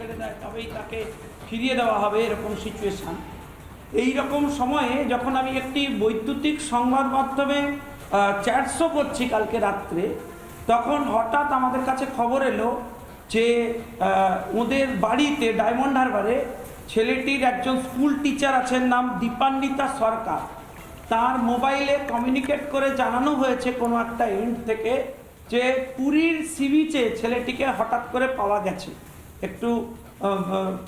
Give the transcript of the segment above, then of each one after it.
ছেড়ে দেয়, তবেই তাকে ফিরিয়ে দেওয়া হবে এরকম সিচুয়েশান এই রকম সময়ে যখন আমি একটি বৈদ্যুতিক সংবাদ মাধ্যমে চ্যাট শো করছি কালকে রাত্রে, তখন হঠাৎ আমাদের কাছে খবর এলো যে ওদের বাড়িতে, ডায়মন্ড হারবারে ছেলেটির একজন স্কুল টিচার আছেন নাম দীপান্বিতা সরকার। তার মোবাইলে কমিউনিকেট করে জানানো হয়েছে কোনো একটা এন্ড থেকে যে পুরীর সি বিচে ছেলেটিকে হঠাৎ করে পাওয়া গেছে। একটু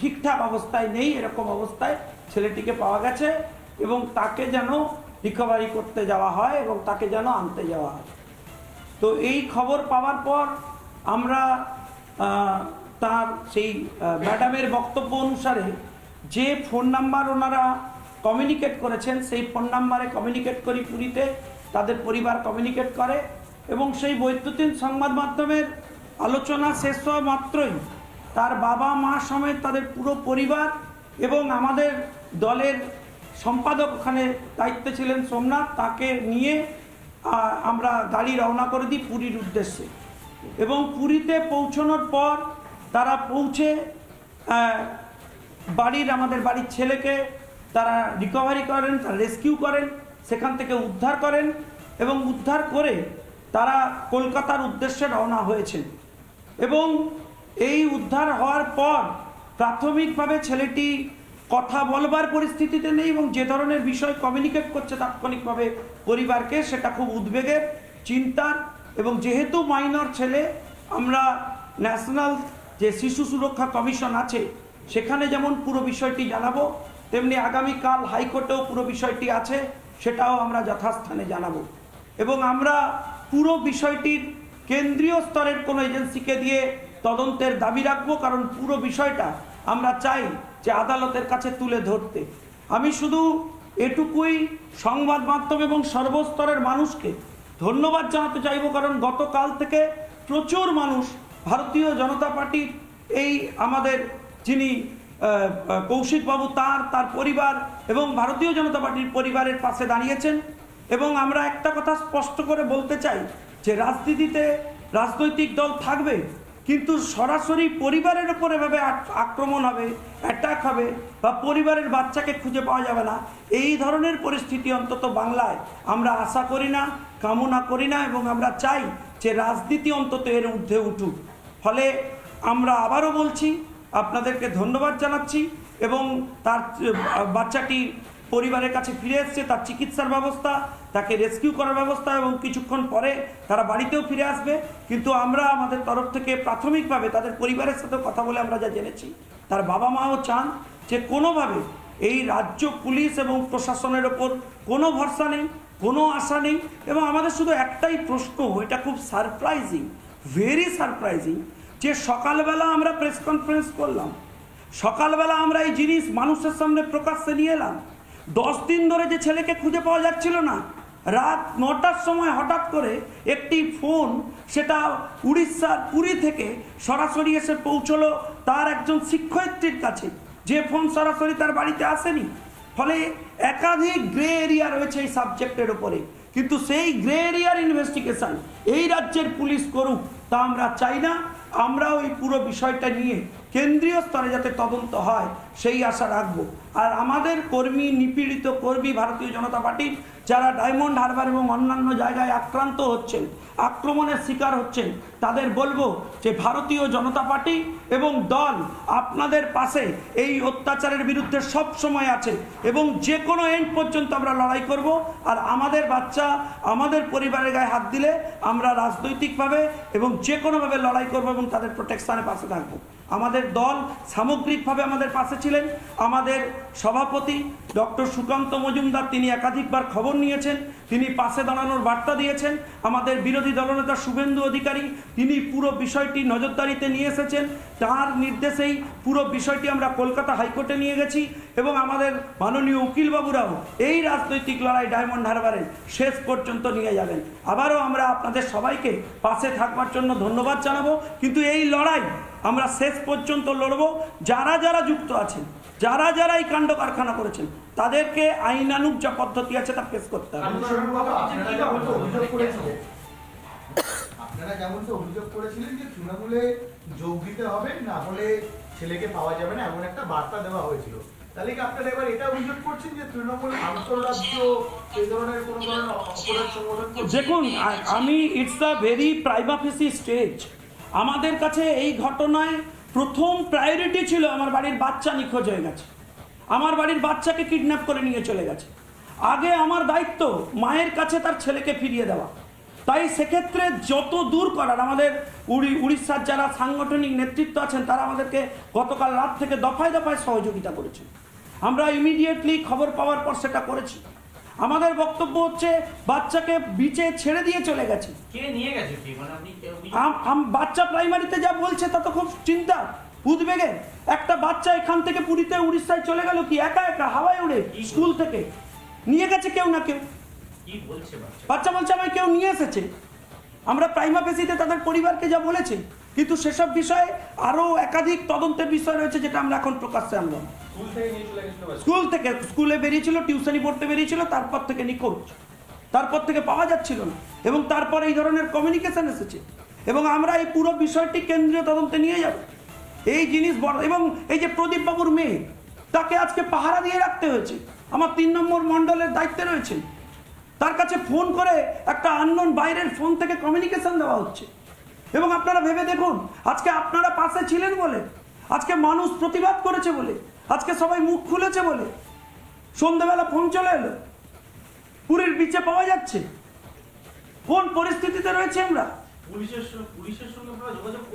ঠিকঠাক অবস্থায় নেই, এরকম অবস্থায় ছেলেটিকে পাওয়া গেছে এবং তাকে যেন রিকভারি করতে যাওয়া হয় এবং তাকে যেন আনতে যাওয়া হয়। তো এই খবর পাওয়ার পর আমরা তার সেই ম্যাডামের বক্তব্য অনুসারে যে ফোন নাম্বার ওনারা কমিউনিকেট করেছেন, সেই ফোন নাম্বারে কমিউনিকেট করি পুরীতে, তাদের পরিবার কমিউনিকেট করে এবং সেই বৈদ্যুতিন সংবাদ মাধ্যমের আলোচনা শেষ হওয়া মাত্রই তার বাবা মা সমেত তাদের পুরো পরিবার এবং আমাদের দলের সম্পাদক ওখানে দায়িত্বে ছিলেন সোমনাথ, তাকে নিয়ে আমরা গাড়ি রওনা করে দিই পুরীর উদ্দেশ্যে। এবং পুরীতে পৌঁছানোর পর তারা পৌঁছে বাড়ির আমাদের বাড়ির ছেলেকে তারা রিকভারি করেন, তারা রেস্কিউ করেন, সেখান থেকে উদ্ধার করেন এবং উদ্ধার করে তারা কলকাতার উদ্দেশ্যে রওনা হয়েছেন। এবং এই উদ্ধার হওয়ার পর প্রাথমিকভাবে ছেলেটি কথা বলবার পরিস্থিতিতে নেই এবং যে ধরনের বিষয় কমিউনিকেট করছে তাৎক্ষণিকভাবে পরিবারকে, সেটা খুব উদ্বেগের, চিন্তার এবং যেহেতু মাইনর ছেলে, আমরা ন্যাশনাল যে শিশু সুরক্ষা কমিশন আছে, সেখানে যেমন পুরো বিষয়টি জানাব, তেমনি আগামীকাল হাইকোর্টেও পুরো বিষয়টি আছে, সেটাও আমরা যথাস্থানে জানাব। এবং আমরা পুরো বিষয়টির কেন্দ্রীয় স্তরের কোনো এজেন্সিকে দিয়ে তদন্তের দাবি রাখব, কারণ পুরো বিষয়টা আমরা চাই যে আদালতের কাছে তুলে ধরতে। আমি শুধু এটুকুই সংবাদ মাধ্যম এবং সর্বস্তরের মানুষকে ধন্যবাদ জানাতে চাইব, কারণ গতকাল থেকে প্রচুর মানুষ ভারতীয় জনতা পার্টির এই আমাদের যিনি কৌশিকবাবু তার তার পরিবার এবং ভারতীয় জনতা পার্টির পরিবারের পাশে দাঁড়িয়েছেন। এবং আমরা একটা কথা স্পষ্ট করে বলতে চাই যে রাজনীতিতে রাজনৈতিক দল থাকবে কিন্তু সরাসরি পরিবারের ওপর এভাবে আক্রমণ হবে অ্যাটাক হবে বা পরিবারের বাচ্চাকে খুঁজে পাওয়া যাবে না, এই ধরনের পরিস্থিতি অন্তত বাংলায় আমরা আশা করি না, কামনা করি না এবং আমরা চাই যে রাজনীতি অন্তত এর ঊর্ধ্বে উঠুক। ফলে আমরা আবারও বলছি, আপনাদেরকে ধন্যবাদ জানাচ্ছি এবং তার বাচ্চাটি পরিবারের কাছে ফিরে এসছে, তার চিকিৎসার ব্যবস্থা, তাকে রেস্কিউ করার ব্যবস্থা এবং কিছুক্ষণ পরে তারা বাড়িতেও ফিরে আসবে। কিন্তু আমরা আমাদের তরফ থেকে প্রাথমিকভাবে তাদের পরিবারের সাথে কথা বলে আমরা যা জেনেছি, তার বাবা মাও চান যে কোনোভাবে এই রাজ্য পুলিশ এবং প্রশাসনের ওপর কোনো ভরসা নেই, কোনো আশা নেই এবং আমাদের শুধু একটাই প্রশ্ন, এটা খুব সারপ্রাইজিং ভেরি সারপ্রাইজিং যে সকালবেলা আমরা প্রেস কনফারেন্স করলাম, সকালবেলা আমরা এই জিনিস মানুষের সামনে প্রকাশ্যে নিয়ে এলাম। দশ দিন ধরে যে ছেলেকে খুঁজে পাওয়া যাচ্ছিল না, রাত নটার সময় হঠাৎ করে একটি ফোন, সেটা উড়িষ্যার পুরী থেকে সরাসরি এসে পৌঁছলো তার একজন শিক্ষয়িত্রীর কাছে। যে ফোন সরাসরি তার বাড়িতে আসেনি। ফলে একাধিক গ্রে এরিয়া রয়েছে এই সাবজেক্টের ওপরে কিন্তু সেই গ্রে এরিয়ার ইনভেস্টিগেশন এই রাজ্যের পুলিশ করুক তা আমরা চাই না। আমরাও এই পুরো বিষয়টা নিয়ে কেন্দ্রীয় স্তরে যাতে তদন্ত হয়, সেই আশা রাখব। আর আমাদের কর্মী, নিপীড়িত কর্মী ভারতীয় জনতা পার্টির যারা ডায়মন্ড হারবার এবং অন্যান্য জায়গায় আক্রান্ত হচ্ছেন, আক্রমণের শিকার হচ্ছেন, তাদের বলব যে ভারতীয় জনতা পার্টি এবং দল আপনাদের পাশে এই অত্যাচারের বিরুদ্ধে সব সময় আছে এবং যে কোনো এন্ড পর্যন্ত আমরা লড়াই করব। আর আমাদের বাচ্চা, আমাদের পরিবারের গায়ে হাত দিলে আমরা রাজনৈতিকভাবে এবং যে কোনোভাবে লড়াই করব এবং তাদের প্রোটেকশনের পাশে থাকব। আমাদের দল সামগ্রিকভাবে আমাদের পাশে ছিলেন আমাদের সভাপতি ডক্টর সুকান্ত মজুমদার তিনি একাধিকবার খবর নিয়েছেন, তিনি পাশে দাঁড়ানোর বার্তা দিয়েছেন, আমাদের বিরোধী দলনেতা শুভেন্দু অধিকারী তিনি পুরো বিষয়টি নজরদারিতে নিয়ে এসেছেন, তার নির্দেশেই পুরো বিষয়টি আমরা কলকাতা হাইকোর্টে নিয়ে গেছি এবং আমাদের মাননীয় উকিলবাবুরাও এই রাজনৈতিক লড়াই ডায়মন্ড হারবারে শেষ পর্যন্ত নিয়ে যাবেন। আবারও আমরা আপনাদের সবাইকে পাশে থাকবার জন্য ধন্যবাদ জানাব, কিন্তু এই লড়াই আমরা শেষ পর্যন্ত লড়ব, যারা যারা যুক্ত আছেন, যারা যারা এই কাণ্ড কারখানা করেছেন। তাদেরকে আইনানুগ যা পদ্ধতি আছে তা পেশ করতে হবে। আপনারা যেমন অভিযোগ করেছিলেন আপনারা যেমন তো অভিযোগ করেছিলেন যে তৃণমূলে যোগ দিতে হবে না হলে ছেলেকে পাওয়া যাবে না এমন একটা বার্তা দেওয়া হয়েছিল। তাহলে কি আপনারা এবার এটা অভিযোগ করছেন যে তৃণমূল আন্তঃরাজ্য এই ধরনের কোনো ধরনের অপরাধ সংগঠন দেখুন আমি it's a very prima facie stage আমাদের কাছে এই ঘটনায় প্রথম প্রায়োরিটি ছিল আমার বাড়ির বাচ্চা নিখোঁজ হয়ে গেছে। আমার বাড়ির বাচ্চাকে কিডন্যাপ করে নিয়ে চলে গেছে। আগে আমার দায়িত্ব মায়ের কাছে তার ছেলেকে ফিরিয়ে দেওয়া। তাই সেক্ষেত্রে যত দূর করার আমাদের উড়ি উড়িষ্যার যারা সাংগঠনিক নেতৃত্ব আছেন তারা আমাদেরকে গতকাল রাত থেকে দফায় দফায় সহযোগিতা করেছেন। আমরা ইমিডিয়েটলি খবর পাওয়ার পর সেটা করেছি। আমাদের বক্তব্য হচ্ছে বাচ্চাকে বিচে ছেড়ে দিয়ে চলে গেছে। কে নিয়ে গেছে কি? মানে বাচ্চা প্রাইমারিতে যা বলছে তা তো খুব চিন্তা উদ্বেগে একটা বাচ্চা এখান থেকে পুরীতে উড়িষ্যায় চলে গেল কি? একা একা হাওয়ায় উড়ে স্কুল থেকে। নিয়ে গেছে কেউ না কেউ? বাচ্চা? বলছে আমায় কেউ নিয়ে এসেছে। আমরা প্রাইমা পেসিতে তাদের পরিবারকে যা বলেছি কিন্তু সেসব বিষয়ে আরও একাধিক তদন্তের বিষয় রয়েছে যেটা আমরা এখন প্রকাশ্যে আনব। স্কুল থেকে স্কুলে বেরিয়েছিল টিউশনি পড়তে বেরিয়েছিল তারপর থেকে নিখোঁজ। তারপর থেকে পাওয়া যাচ্ছিল না। এবং তারপর এই ধরনের কমিউনিকেশন এসেছে। এবং আমরা এই পুরো বিষয়টি কেন্দ্রীয় তদন্তে নিয়ে যাব। এই জিনিস বড়, এবং এই যে প্রদীপ বাবুর মেয়ে, তাকে আজকে পাহারা দিয়ে রাখতে হয়েছে। আমার তিন নম্বর মণ্ডলের দায়িত্বে রয়েছে। তার কাছে ফোন করে একটা আননোন বাইরের ফোন থেকে কমিউনিকেশন দেওয়া হচ্ছে। এবং আপনারা ভেবে দেখুন, আজকে আপনারা পাশে ছিলেন বলে, আজকে মানুষ প্রতিবাদ করেছে বলে, আজকে সবাই মুখ খুলেছে বলে। সন্ধ্যাবেলা ফোন চলে এলো। পুরীর বিচে পাওয়া যাচ্ছে। কোন পরিস্থিতিতে রয়েছে আমরা।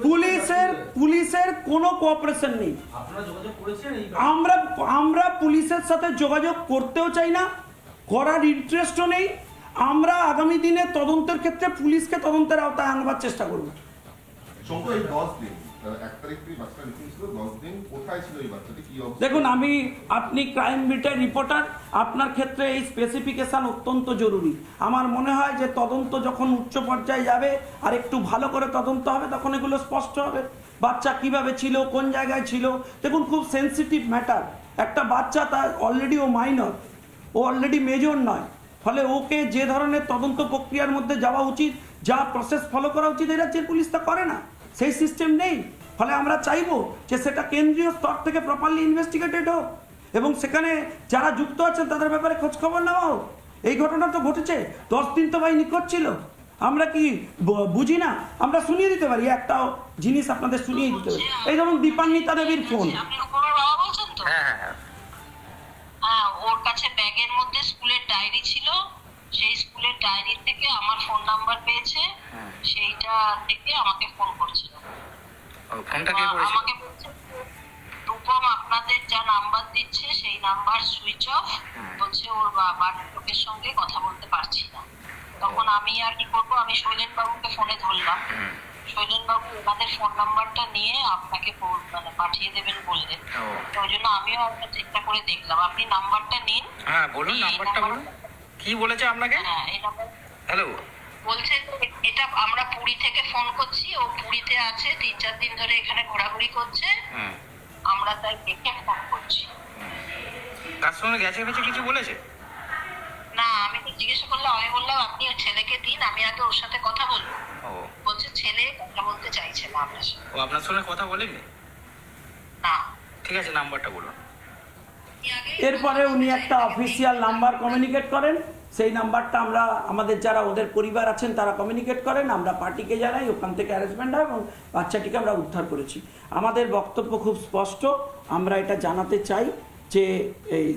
পুলিশের পুলিশের কোনো কোঅপারেশন নেই। আপনারা যোগাযোগ করেছেন এই আমরা আমরা পুলিশের সাথে যোগাযোগ করতেও চাই না। করার ইন্টারেস্টও নেই। আমরা আগামী দিনে তদন্তের ক্ষেত্রে পুলিশকে তদন্তের আওতায় আনবার চেষ্টা করব। দেখুন, আমি, আপনি ক্রাইম বিটের রিপোর্টার আপনার ক্ষেত্রে এই স্পেসিফিকেশন অত্যন্ত জরুরি। আমার মনে হয় যে তদন্ত যখন উচ্চ পর্যায়ে যাবে, আর একটু ভালো করে তদন্ত হবে, তখন এগুলো স্পষ্ট হবে। বাচ্চা কীভাবে ছিল, কোন জায়গায় ছিল? দেখুন, খুব সেনসিটিভ ম্যাটার একটা বাচ্চা তার অলরেডি ও মাইনর ও অলরেডি মেজর নয়। ফলে ওকে যে ধরনের তদন্ত প্রক্রিয়ার মধ্যে যাওয়া উচিত, যা প্রসেস ফলো করা উচিত এই রাজ্যের পুলিশ তা করে না। সেই সিস্টেম নেই। ফলে আমরা চাইব যে সেটা কেন্দ্রীয় স্তর থেকে প্রপারলি ইনভেস্টিগেটেড হোক। এবং সেখানে যারা যুক্ত আছেন তাদের ব্যাপারে খোঁজ খবর নেওয়া হোক। এই ঘটনা তো ঘটেছে। দশ দিন তো ভাই নিখোঁজ ছিল। আমরা কি বুঝি না? আমরা শুনিয়ে দিতে পারি একটা জিনিস আপনাদের শুনিয়ে দিতে পারি। এই ধরুন দীপান্বিতা দেবীর ফোন। তো? হ্যাঁ হ্যাঁ হ্যাঁ। হ্যাঁ ওর কাছে ব্যাগের মধ্যে স্কুলের ডায়েরি ছিল। সেই স্কুলের ডায়েরি থেকে আমার ফোন নাম্বার পেয়েছে সেইটা থেকে আমাকে ফোন করছিল। ফোনটা কে আ- আমাকে রূপম আপনাদের যা নাম্বার দিচ্ছে সেই নাম্বার সুইচ অফ ওর বাড়ির লোকের সঙ্গে কথা বলতে পারছি না। তখন আমি আর কি করব আমি শৈলেন বাবুকে ফোনে ধরলাম। শৈলেন বাবু ওনাদের ফোন নাম্বারটা নিয়ে আপনাকে মানে পাঠিয়ে দেবেন বললেন। তো ওই জন্য আমিও একটা চেষ্টা করে দেখলাম। আপনি নাম্বারটা নিন। হ্যাঁ বলুন নাম্বারটা বলুন। কি বলেছে আপনাকে? হ্যাঁ এই হ্যালো। বলছে এটা আমরা পুরী থেকে ফোন করছি ও পুরীতে আছে তিন চার দিন ধরে এখানে ঘোরাঘুরি করছে। আমরা তাই দেখে ফোন করছি। তার সঙ্গে গেছে গেছে কিছু বলেছে? না আমি তো জিজ্ঞেস করলাম আমি বললাম আপনি ওর ছেলেকে দিন আমি আগে ওর সাথে কথা বলব। ও। বলছে ছেলে কথা বলতে চাইছে না আপনার সাথে। ও আপনার সঙ্গে কথা বলেনি? না। ঠিক আছে নাম্বারটা বলুন। এরপরে উনি একটা অফিসিয়াল নাম্বার কমিউনিকেট করেন। সেই নাম্বারটা আমরা, আমাদের যারা ওদের পরিবার আছেন, তারা কমিউনিকেট করেন, আমরা পার্টিকে জানাই, ওখান থেকে অ্যারেঞ্জমেন্ট হয় এবং বাচ্চাটিকে আমরা উদ্ধার করেছি। আমাদের বক্তব্য খুব স্পষ্ট, আমরা এটা জানাতে চাই যে এই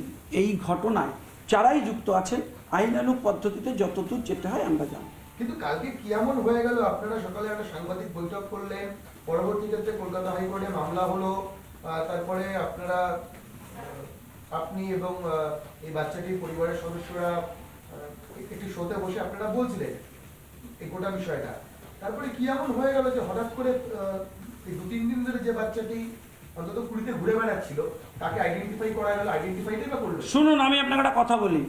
এই ঘটনায় যারাই যুক্ত আছেন আইনানুক পদ্ধতিতে যতদূর যেতে হয় আমরা জানি। কিন্তু কালকে কি এমন হয়ে গেল? আপনারা সকালে একটা সাংবাদিক বৈঠক করলেন, পরবর্তী ক্ষেত্রে কলকাতা হাইকোর্টে মামলা হলো তারপরে আপনারা আপনি এবং এই বাচ্চাটির পরিবারের সদস্যরা একটি শোতে বসে আপনারা বলছিলেন এই গোটা বিষয়টা। তারপরে কি এমন হয়ে গেল যে হঠাৎ করে দু তিন দিন ধরে যে বাচ্চাটি অন্তত পুরীতে ঘুরে বেড়াচ্ছিল, তাকে আইডেন্টিফাই করা গেল আইডেন্টিফাইটাই বা করল? শুনুন, আমি আপনাকে একটা কথা বলি।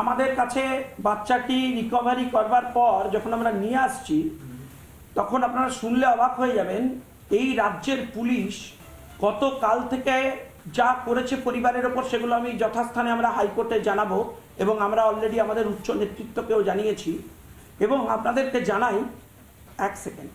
আমাদের কাছে বাচ্চাটি রিকভারি করবার পর যখন আমরা নিয়ে আসছি, তখন আপনারা শুনলে অবাক হয়ে যাবেন, এই রাজ্যের পুলিশ গত কাল থেকে যা করেছে পরিবারের ওপর, সেগুলো আমি যথাস্থানে আমরা হাইকোর্টে জানাব। এবং আমরা অলরেডি আমাদের উচ্চ নেতৃত্বকেও জানিয়েছি এবং আপনাদেরকে জানাই এক সেকেন্ড